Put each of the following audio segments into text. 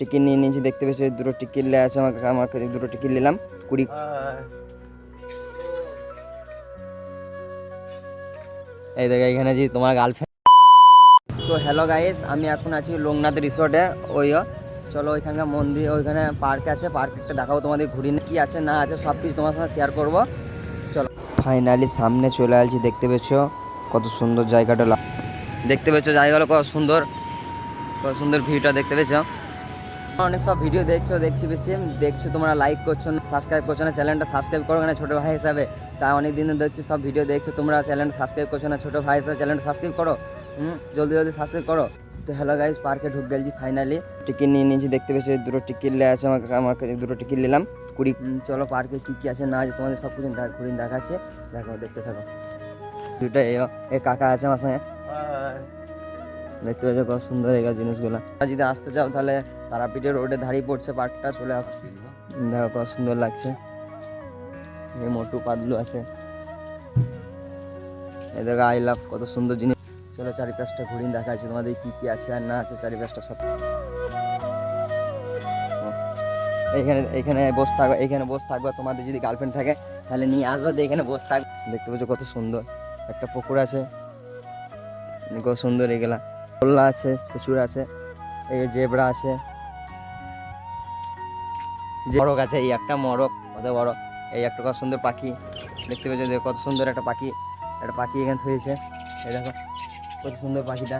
Ticket নিয়ে নিয়েছি, দেখতে পেয়েছি দুটো টিকিট নিয়ে আছে আমাকে, আমার দুটো টিকিট নিলাম, কুড়ি। এই দেখো, এখানে যে তোমার গার্লফ্রেন্ড তো হ্যালো গাইস আমি এখন আছি লোকনাথ রিসোর্টে ওই চলো ওইখানকার মন্দির, ওইখানে পার্ক আছে পার্কটা দেখাবো তোমাদের, ঘুরি না, কি আছে, না আছে, সব কিছু তোমার সঙ্গে শেয়ার করব। চলো। ফাইনালি সামনে চলে আসছি, দেখতে পেয়েছ, কত সুন্দর জায়গাটা দেখতে পেয়েছ, জায়গাগুলো কত সুন্দর কত সুন্দর ভিউটা দেখতে পেয়েছ। অনেক সব ভিডিও দেখছ, দেখছি বেশি। দেখছ তোমরা লাইক করছ না সাবস্ক্রাইব করছ না চ্যানেলটা সাবস্ক্রাইব করো না ছোটো ভাই হিসাবে? তা অনেক দিন দেখছি সব ভিডিও দেখছ, তোমরা চ্যানেলটা সাবস্ক্রাইব করছ না, ছোটো ভাই হিসাবে চ্যানেলটা সাবস্ক্রাইব করো? হুম, জলদি জলদি সাবস্ক্রাইব করো। তো হ্যালো গাইজ পার্কে ঢুক গেলছি ফাইনালি টিকিট নিয়ে নিয়েছি, দেখতে পেয়েছি দুটো টিকিট নিয়ে আছে, আমাকে আমার দুটো টিকিট নিলাম, কুড়ি। চলো পার্কে কী কী আছে না আছে, তোমাদের সব কিছু ঘুরিয়ে দেখাচ্ছে। দেখো, দেখতে থাকো। দুটো এ কাকা আছে আমার সঙ্গে। দেখতে পাচ্ছ কত সুন্দর এই জিনিসগুলো। আর যদি আসতে চাও তাহলে তারাপীঠের রোডে ধারেই পড়ছে, পার্কটা চলে আস। দেখো কত সুন্দর লাগছে। এই মোটু পাতলু আছে। এই দেখো আই লাভ কত সুন্দর জিনিস। চলো চারিপাশটা ঘুরিয়ে দেখা আছে তোমাদের কি কি আছে আর না আছে চারিপাশটা সব। এখানে এখানে বসে থাকো এইখানে বসে থাকবে তোমাদের যদি গার্লফ্রেন্ড থাকে, তাহলে নিয়ে আসবে এখানে বসে থাক। দেখতে পাচ্ছ কত সুন্দর। একটা পুকুর আছে। কত সুন্দর এগুলা। কল্লা আছে প্রচুর আছে এই যে জেবরা আছে যে মরক আছে এই একটা মরক কত বড় এই একটা কত সুন্দর পাখি দেখতে পেয়েছো যে কত সুন্দর একটা পাখি একটা পাখি এখানে থয়েছে এই দেখো কত সুন্দর পাখিটা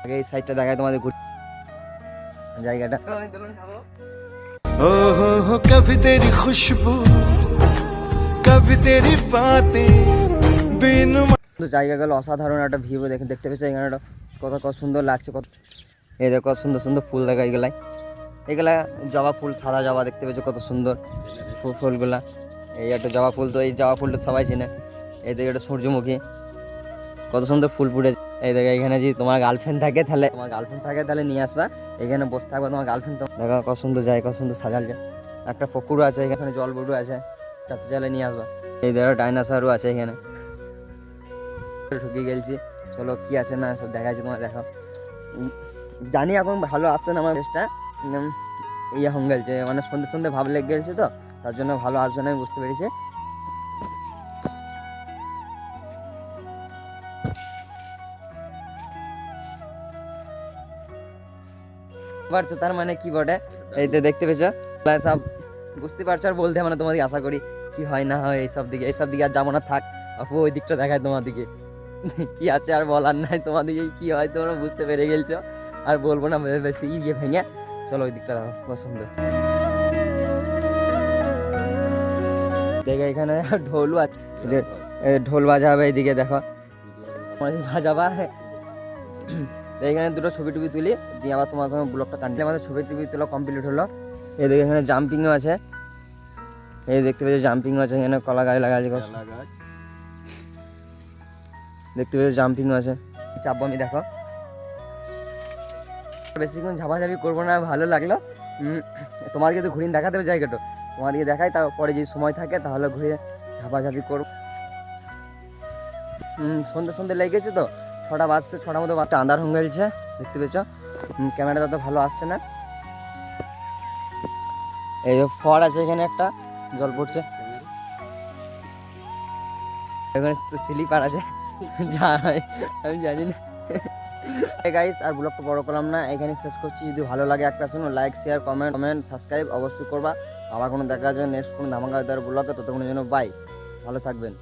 আগে এই সাইডটা দেখায় তোমাদের ঘুর জায়গাটা ओ हो हो कभी तेरी खुशबू कभी तेरी बातें बिन কিন্তু জায়গাগুলো অসাধারণ একটা ভিউ দেখে দেখতে পেয়েছ এখানে কত কত সুন্দর লাগছে, কত এই দেখো সুন্দর সুন্দর ফুল দেখা এগুলাই। এগুলা জবা ফুল, সাদা জবা দেখতে পেয়েছ, কত সুন্দর ফুল ফুলগুলা। এই একটা জবা ফুল তো, এই জবা ফুলটা সবাই চেনে। এই দেখে একটা সূর্যমুখী। কত সুন্দর ফুল ফুটে এই দেখো, এখানে যদি তোমার গার্লফ্রেন্ড থাকে তাহলে তোমার গার্লফ্রেন্ড থাকে তাহলে নিয়ে আসবা। এখানে বসে থাকবে তোমার গার্লফ্রেন্ড তো। দেখো, কত সুন্দর যায় কত সুন্দর সাজাল। যায় একটা পুকুরও আছে এখানে জল বুড়ু আছে। চাতে চালে নিয়ে আসবা। এই দেখো ডাইনোসরও আছে এখানে। ঢুকে গেছি চলো, কি আছে না সব দেখা যাচ্ছে তোমার দেখো জানি এখন ভালো আসছে না আমার বেশটা ইয়ে হয়ে গেছে মানে সন্ধ্যে সন্ধ্যে ভাব লেগে গেছে তো, তার জন্য ভালো আসবে না, আমি বুঝতে পেরেছি। পারছ? তার মানে কি বটে? এই তো দেখতে প্লাস সব বুঝতে পারছ আর বলতে মানে তোমাদের, আশা করি। কি হয় না হয়, এইসব দিকে এইসব দিকে আর যাব না, থাক। আপু ওই দিকটা দেখায় তোমার দিকে। কি আছে আর বলার নাই। তোমাদেরকে কি হয় তোমরা বুঝতে পেরে গেলছো। আর বলব না বেশি ইয়ে ভেঙে চলো ওই দিকটা সুন্দর দেখে এখানে ঢোল ঢোল বাজাবে এইদিকে দেখো। বাজাবা তো এখানে দুটো ছবি টবি তুলি, দিয়ে আবার তোমার সঙ্গে ব্লগটা কাটলে আমাদের ছবি টবি তোলা কমপ্লিট হলো। এদিকে এখানে জাম্পিংও আছে। এই দেখতে পেয়েছ জাম্পিংও আছে, এখানে কলা গাছ লাগা আছে দেখতে পেয়েছ জাম্পিংও আছে। চাপবো আমি, দেখো। বেশিক্ষণ ঝাপাঝাপি করব না, ভালো লাগল। তোমাদেরকে তো ঘুরিয়ে দেখাতে হবে জায়গাটা। তোমাদেরকে দেখাই, তারপরে যদি সময় থাকে, তাহলে ঘুরে ঝাপাঝাপি করো সন্ধ্যে সন্ধ্যে লেগেছে তো, ছটা বাজছে, ছটার মতো বাচ্চা আন্ধার হয়ে গেছে, দেখতে পেয়েছ? ক্যামেরাটা তো ভালো আসছে না। এই যে ফর আছে এখানে একটা, জল পড়ছে। এখানে স্লিপার আছে। আমি জানি না। গাইস আর ব্লগটা বড় করলাম না। এখানে শেষ করছি। যদি ভালো লাগে একটা শুনো like share comment comment subscribe অবশ্যই করবা। আবার কোনো দেখা যায় নেক্সট কোনো ধামাকাদার ব্লগে ততক্ষণের জন্য বাই ভালো থাকবেন।